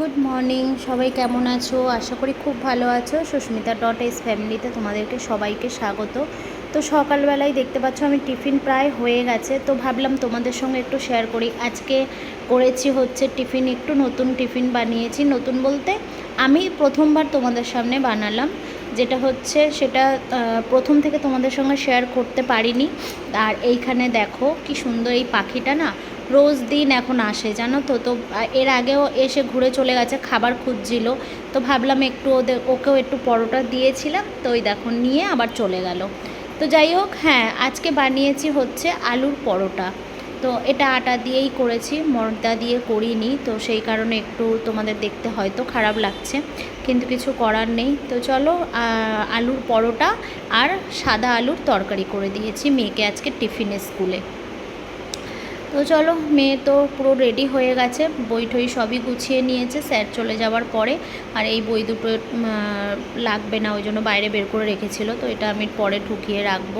Good morning সবাই কেমন আছো? আশা করি খুব ভালো আছো। সুস্মিতা ডট এস ফ্যামিলিতে তোমাদেরকে সবাইকে স্বাগত। তো সকালবেলায় দেখতে পাচ্ছ আমি টিফিন প্রায় হয়ে গেছে। তো ভাবলাম তোমাদের সঙ্গে একটু শেয়ার করি। আজকে করেছি হচ্ছে টিফিন, একটু নতুন টিফিন বানিয়েছি। নতুন বলতে আমি প্রথমবার তোমাদের সামনে বানালাম। যেটা হচ্ছে সেটা প্রথম থেকে তোমাদের সঙ্গে শেয়ার করতে পারিনি। আর এইখানে দেখো কি সুন্দর এই পাখিটা না রোজ দিন এখন আসে, জানো তো? তো এর আগেও এসে ঘুরে চলে গেছে, খাবার খুঁজছিল। তো ভাবলাম একটু ওদের, ওকেও একটু পরোটা দিয়েছিলাম, তো ওই দেখো নিয়ে আবার চলে গেল। তো যাই হোক হ্যাঁ আজকে বানিয়েছি হচ্ছে আলুর পরোটা। তো এটা আটা দিয়েই করেছি ময়দা দিয়ে করিনি, তো সেই কারণে একটু তোমাদের দেখতে হয়তো খারাপ লাগছে, কিন্তু কিছু করার নেই। তো চলো আলুর পরোটা আর সাদা আলুর তরকারি করে দিয়েছি মেয়েকে আজকে টিফিনে স্কুলে। তো চলো, মেয়ে তো পুরো রেডি হয়ে গেছে। বই টই সবই গুছিয়ে নিয়েছে, স্যার চলে যাওয়ার পরে। আর এই বই দুটো লাগবে না, ওই জন্য বাইরে বের করে রেখেছিল, তো এটা আমি পরে ঢুকিয়ে রাখব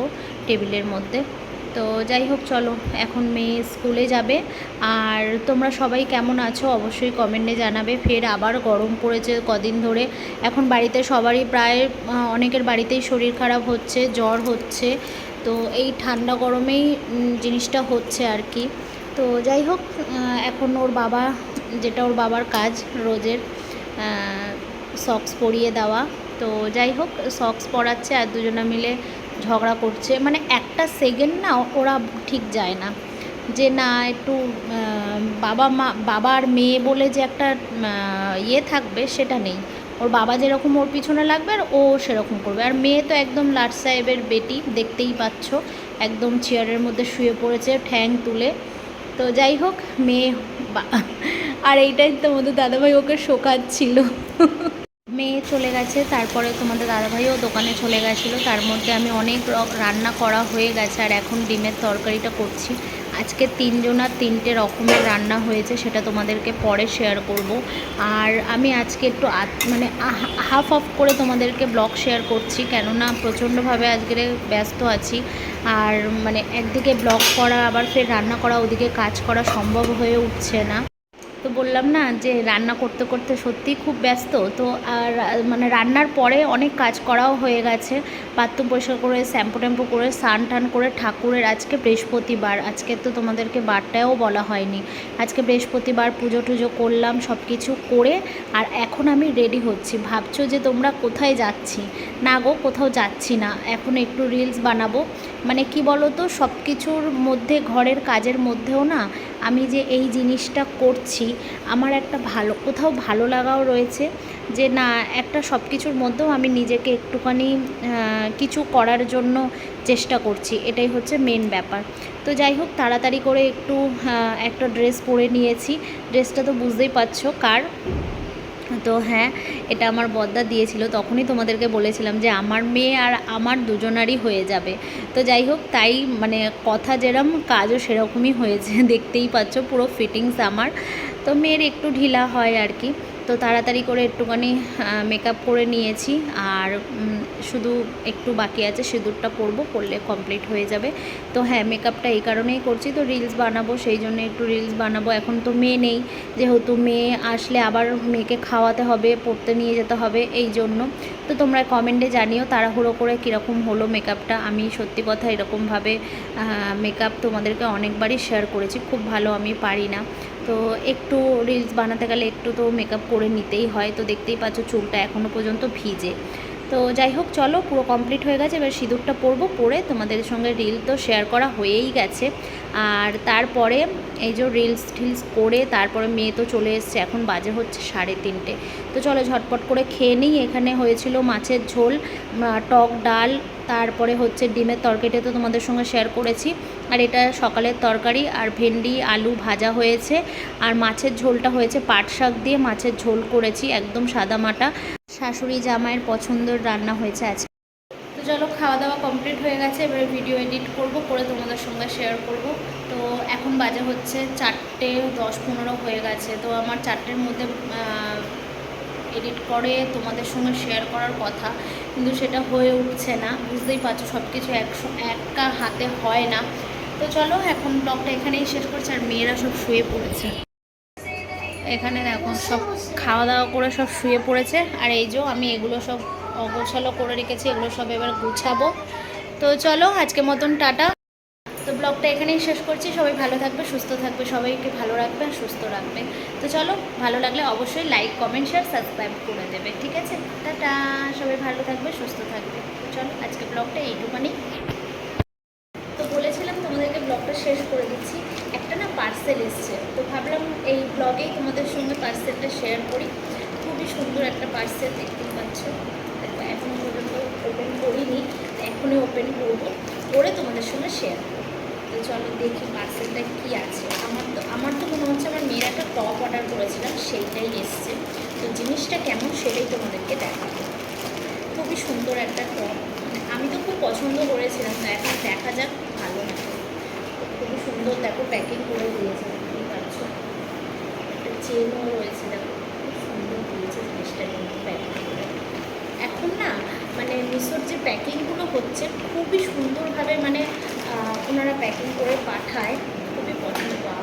টেবিলের মধ্যে। তো যাই হোক, চলো, এখন মেয়ে স্কুলে যাবে। আর তোমরা সবাই কেমন আছো অবশ্যই কমেন্টে জানাবে। ফের আবার গরম পড়েছে কদিন ধরে। এখন বাড়িতে সবারই প্রায় অনেকের বাড়িতেই শরীর খারাপ হচ্ছে, জ্বর হচ্ছে। তো এই ঠান্ডা গরমেই জিনিসটা হচ্ছে আর কি। তো যাই হোক এখন ওর বাবা, যেটা ওর বাবার কাজ রোজের সক্স পরিয়ে দেওয়া। তো যাই হোক সক্স পরাচ্ছে আর দুজনে মিলে ঝগড়া করছে। মানে একটা সেকেন্ড না, ওরা ঠিক যায় না। যে না, একটু বাবা মা, বাবার মেয়ে বলে যে একটা ইয়ে থাকবে, সেটা নেই। ওর বাবা যেরকম ওর পিছনে লাগবে আর ও সেরকম করবে। আর মেয়ে তো একদম লাট সাহেবের বেটি, দেখতেই পাচ্ছ। একদম চেয়ারের মধ্যে শুয়ে পড়েছে, ঠ্যাং তুলে। তো যাই হোক, মেয়ে আর এইটাই তোমাদের দাদাভাই ওকে শোকাচ্ছিল। মেয়ে চলে গেছে, তারপরে তোমাদের দাদাভাইও দোকানে চলে গেছিল। তার মধ্যে আমি অনেক রান্না করা হয়ে গেছে, আর এখন ডিমের তরকারিটা করছি। আজকে তিনজনার তিনটে রকমের রান্না হয়েছে, সেটা তোমাদেরকে পরে শেয়ার করব। আর আমি আজকে একটু মানে হাফ অফ করে তোমাদেরকে ব্লগ শেয়ার করছি, কেননা প্রচণ্ডভাবে আজকে ব্যস্ত আছি। আর মানে একদিকে ব্লগ করা, আবার ফের রান্না করা, ওদিকে কাজ করা সম্ভব হয়ে উঠছে না। তো বললাম না যে রান্না করতে করতে সত্যিই খুব ব্যস্ত, তো আর মানে রান্নার পরে অনেক কাজ করাও হয়ে গেছে। বাথরুম পরিষ্কার করে, শ্যাম্পু ট্যাম্পু করে, স্নান টান করে ঠাকুরের আজকে বৃহস্পতিবার, আজকে তো তোমাদেরকে বারটাও বলা হয়নি। আজকে বৃহস্পতিবার পুজো টুজো করলাম সব কিছু করে আর এখন আমি রেডি হচ্ছি। ভাবছ যে তোমরা কোথায় যাচ্ছি? না গো, কোথাও যাচ্ছি না। এখন একটু রিলস বানাবো। মানে কি বলো তো সব কিছুর মধ্যে, ঘরের কাজের মধ্যেও না আমি যে এই জিনিসটা করছি, আমার একটা ভালো, কোথাও ভালো লাগাও রয়েছে যে না, একটা সব কিছুর মধ্যেও আমি নিজেকে একটুখানি কিছু করার জন্য চেষ্টা করছি। এটাই হচ্ছে মেন ব্যাপার। তো যাই হোক, তাড়াতাড়ি করে একটু একটা ড্রেস পরে নিয়েছি। ড্রেসটা তো বুঝতেই পারছ কার। তো হ্যাঁ এটা আমার বদ্দা দিয়েছিল, তখনই তোমাদেরকে বলেছিলাম যে আমার মেয়ে আর আমার দুজনারই হয়ে যাবে। তো যাই হোক, তাই মানে কথা যেরম কাজও সেরকমই হয়েছে, দেখতেই পাচ্ছ পুরো ফিটিংস আমার। তো মেয়ের একটু ঢিলা হয় আর কি। তো তাড়াতাড়ি করে একটুখানি মেকআপ করে নিয়েছি। আর শুধু একটু বাকি আছে, সিঁদুরটা পরবো করলে কমপ্লিট হয়ে যাবে। তো হ্যাঁ মেকআপটা এই কারণেই করছি। তো রিলস বানাবো, সেই জন্য একটু রিলস বানাবো। এখন তো মেয়ে নেই, যেহেতু মেয়ে আসলে আবার মেয়েকে খাওয়াতে হবে পড়তে নিয়ে যেতে হবে, এই জন্য। তো তোমরা কমেন্টে জানিও তাড়াহুড়ো করে কীরকম হলো মেকআপটা আমি সত্যি কথা এরকমভাবে মেকআপ তোমাদেরকে অনেকবারই শেয়ার করেছি। খুব ভালো আমি পারি না। তো একটু রিলস বানাতে গেলে একটু তো মেকআপ করে নিতেই হয়। তো দেখতেই পাচ্ছ চুলটা এখনও পর্যন্ত ভিজে। তো যাই হোক, চলো, পুরো কমপ্লিট হয়ে গেছে। এবার সিঁদুরটা পরবো, পরে তোমাদের সঙ্গে রিল তো শেয়ার করা হয়েই গেছে। আর তারপরে এই যে রিলস টিলস করে তারপরে মেয়ে তো চলে এসছে, এখন বাজে হচ্ছে সাড়ে তিনটে। তো চলো, ঝটপট করে খেয়ে নিই। এখানে হয়েছিল মাছের ঝোল টক ডাল, তারপরে হচ্ছে ডিমের তরকারিটা তো তোমাদের সঙ্গে শেয়ার করেছি। আর এটা সকালের তরকারি, আর ভেন্ডি, আলু ভাজা হয়েছে। আর মাছের ঝোলটা হয়েছে পাট শাক দিয়ে মাছের ঝোল করেছি, একদম সাদা মাটা। শাশুড়ি জামাইয়ের পছন্দের রান্না হয়েছে আজকে। তো চলো খাওয়া দাওয়া কমপ্লিট হয়ে গেছে। এবারে ভিডিও এডিট করব, করে তোমাদের সঙ্গে শেয়ার করব। তো এখন বাজে হচ্ছে চারটে দশ পনেরো হয়ে গেছে। তো আমার চারটের মধ্যে এডিট করে তোমাদের সঙ্গে শেয়ার করার কথা। কিন্তু সেটা হয়ে উঠছে না। বুঝতেই পারছ সব কিছু একশো, একা হাতে হয় না। তো চলো, এখন ব্লগটা এখানেই শেষ করছি। আর মেয়েরা সব শুয়ে পড়েছে। এখানে দেখো সব খাওয়া দাওয়া করে সব শুয়ে পড়েছে। আর এই যে আমি এগুলো সব অগোছালো করে রেখেছি, এগুলো সব এবার গুছাবো। তো চলো, আজকে মতন টাটা। তো ব্লগটা এখানেই শেষ করছি। সবাই ভালো থাকবে, সুস্থ থাকবে, সবাইকে ভালো রাখবে আর সুস্থ রাখবে। তো চলো, ভালো লাগলে অবশ্যই লাইক কমেন্ট শেয়ার সাবস্ক্রাইব করে দেবে, ঠিক আছে? টাটা, সবাই ভালো থাকবে, সুস্থ থাকবে। তো চলো, আজকে ব্লগটা এইটুখানি তো বলেছিলাম তোমাদেরকে ব্লগটা শেষ করে দিচ্ছি। পার্সেল এসছে। তো ভাবলাম এই ব্লগেই তোমাদের সঙ্গে পার্সেলটা শেয়ার করি। খুবই সুন্দর একটা পার্সেল দেখতে পাচ্ছ। দেখো এখনও পর্যন্ত ওপেন করিনি, এখনই ওপেন করব, করে তোমাদের সঙ্গে শেয়ার করব। তো চলো দেখি পার্সেলটা কি আছে। আমার তো আমার তো মনে হচ্ছে আমার মেয়ের একটা টপ অর্ডার করেছিলাম সেইটাই এসছে। তো জিনিসটা কেমন সেটাই তোমাদেরকে দেখাবো। খুবই সুন্দর একটা টপ মানে আমি তো খুব পছন্দ করেছিলাম, তো এখন দেখা যাক, ভালো না। খুবই সুন্দর, দেখো প্যাকিং করে দিয়েছে বুঝতেই পারছ একটা চেনও রয়েছে, দেখো, খুব সুন্দর দিয়েছে জিনিসটা কিন্তু প্যাকিং করে। এখন না মানে মিশোর যে প্যাকিংগুলো হচ্ছে, খুবই সুন্দরভাবে মানে ওনারা প্যাকিং করে পাঠায়, খুবই পছন্দ পাওয়া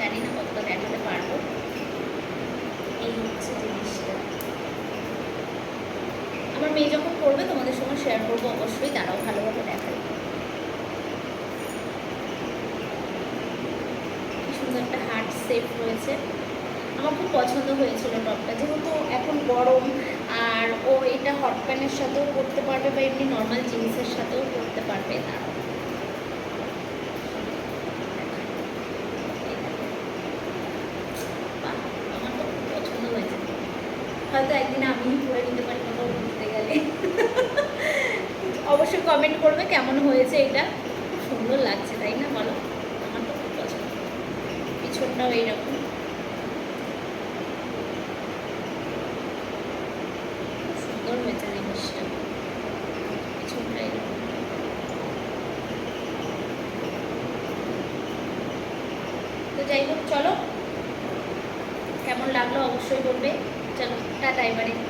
জানি না কতটা দেখাতে পারব। এই হচ্ছে জিনিসটা আমার মেয়ে যখন করবে তোমাদের সঙ্গে শেয়ার করব অবশ্যই। তারাও ভালোভাবে সুন্দর একটা হার্ট শেপ রয়েছে। আমার খুব পছন্দ হয়েছিল টপটা যেহেতু এখন গরম আর ও এটা হট প্যানের সাথেও পরতে পারবে বা এমনি নর্মাল জিন্সের সাথেও পরতে পারবে বাহ, আমার খুব পছন্দ হয়েছে। হয়তো একদিন আমিই পরে নিতে পারি কোথাও ঘুরতে গেলে অবশ্যই কমেন্ট করবে কেমন হয়েছে এটা। খুব সুন্দর লাগছে, তাই না বলো? আমার তো খুব পছন্দ। পিছনটাও এইরকম। সুন্দর হয়েছে জিনিসটা পিছনটা এরকম তো যাই হোক, চলো। কেমন লাগল অবশ্যই বলবে। চলো, টাটা এবারে।